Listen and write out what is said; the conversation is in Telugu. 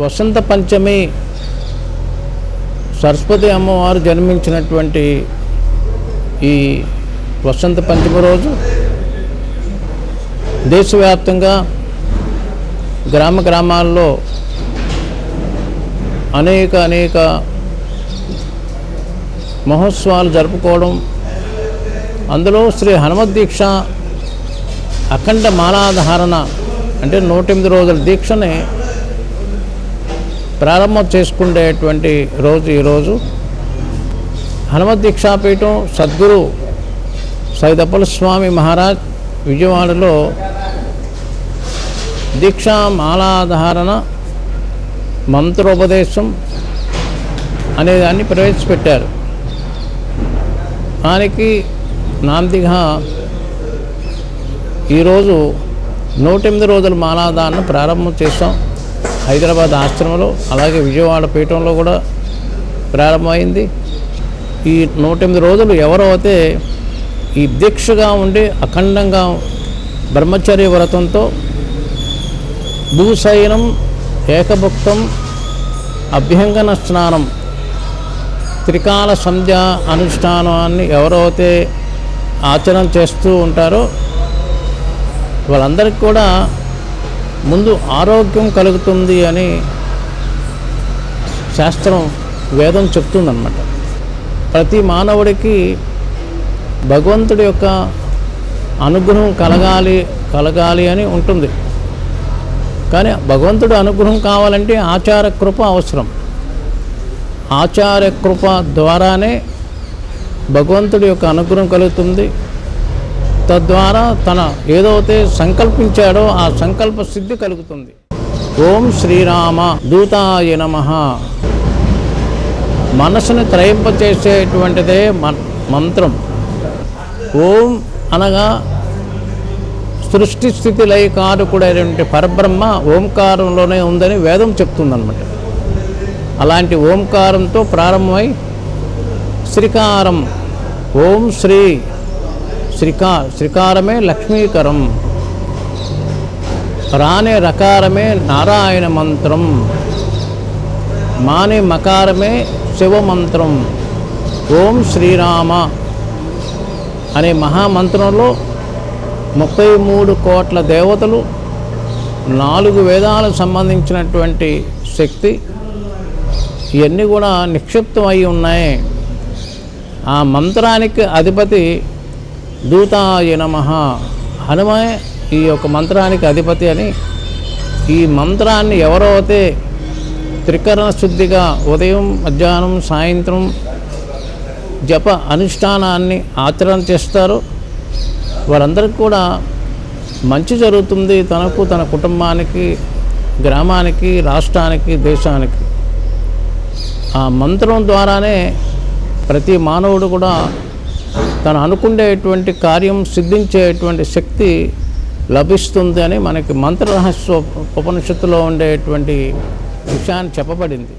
వసంత పంచమి సరస్వతి అమ్మవారు జన్మించినటువంటి ఈ వసంత పంచమి రోజు దేశవ్యాప్తంగా గ్రామ గ్రామాల్లో అనేక అనేక మహోత్సవాలు జరుపుకోవడం అందులో శ్రీ హనుమత్ దీక్ష అఖండ మాలాధారణ అంటే నూట ఎనిమిది రోజుల దీక్షని ప్రారంభం చేసుకునేటువంటి రోజు ఈరోజు హనుమత్ దీక్షాపీఠం సద్గురు సైదప్పల స్వామి మహారాజ్ విజయవాడలో దీక్షా మాలాధారణ మంత్రోపదేశం అనేదాన్ని ప్రవేశపెట్టారు. దానికి నాందిగా ఈరోజు నూట ఎనిమిది రోజుల మాలాధారణ ప్రారంభం చేస్తాం హైదరాబాద్ ఆశ్రమంలో అలాగే విజయవాడ పీఠంలో కూడా ప్రారంభమైంది. ఈ నూట ఎనిమిది రోజులు ఎవరో అయితే ఈ దీక్షగా ఉండి అఖండంగా బ్రహ్మచర్య వ్రతంతో భూశయనం ఏకభుక్తం అభ్యంగన స్నానం త్రికాల సంధ్య అనుష్ఠానాన్ని ఎవరైతే ఆచరణ చేస్తూ ఉంటారో వాళ్ళందరికీ కూడా ముందు ఆరోగ్యం కలుగుతుంది అని శాస్త్రం వేదం చెప్తుందన్నమాట. ప్రతి మానవుడికి భగవంతుడి యొక్క అనుగ్రహం కలగాలి కలగాలి అని ఉంటుంది. కానీ భగవంతుడు అనుగ్రహం కావాలంటే ఆచార కృప అవసరం. ఆచార కృప ద్వారానే భగవంతుడి యొక్క అనుగ్రహం కలుగుతుంది. తద్వారా తన ఏదైతే సంకల్పించాడో ఆ సంకల్ప సిద్ధి కలుగుతుంది. ఓం శ్రీరామ దూతాయ నమ. మనసును త్రయింపచేసేటువంటిదే మంత్రం. ఓం అనగా సృష్టి స్థితి లయకారకుడైనటువంటి పరబ్రహ్మ ఓంకారంలోనే ఉందని వేదం చెప్తుందన్నమాట. అలాంటి ఓంకారంతో ప్రారంభమై శ్రీకారం. ఓం శ్రీ శ్రీకా శ్రీకారమే లక్ష్మీకరం. రానే రకారమే నారాయణ మంత్రం. మానే మకారమే శివమంత్రం ఓం శ్రీరామ అనే మహామంత్రంలో ముప్పై మూడు కోట్ల దేవతలు నాలుగు వేదాలకు సంబంధించినటువంటి శక్తి ఇవన్నీ కూడా నిక్షిప్తం అయి ఉన్నాయి. ఆ మంత్రానికి అధిపతి దూతాయ నమ. హనుమే ఈ యొక్క మంత్రానికి అధిపతి అని ఈ మంత్రాన్ని ఎవరైతే త్రికరణ శుద్ధిగా ఉదయం మధ్యాహ్నం సాయంత్రం జప అనుష్ఠానాన్ని ఆచరణ చేస్తారో వారందరికీ కూడా మంచి జరుగుతుంది తనకు తన కుటుంబానికి గ్రామానికి రాష్ట్రానికి దేశానికి. ఆ మంత్రం ద్వారానే ప్రతి మానవుడు కూడా తను అనుకునేటువంటి కార్యం సిద్ధించేటువంటి శక్తి లభిస్తుంది అని మనకి మంత్ర రహస్య ఉపనిషత్తులో ఉండేటువంటి విషయాన్ని చెప్పబడింది.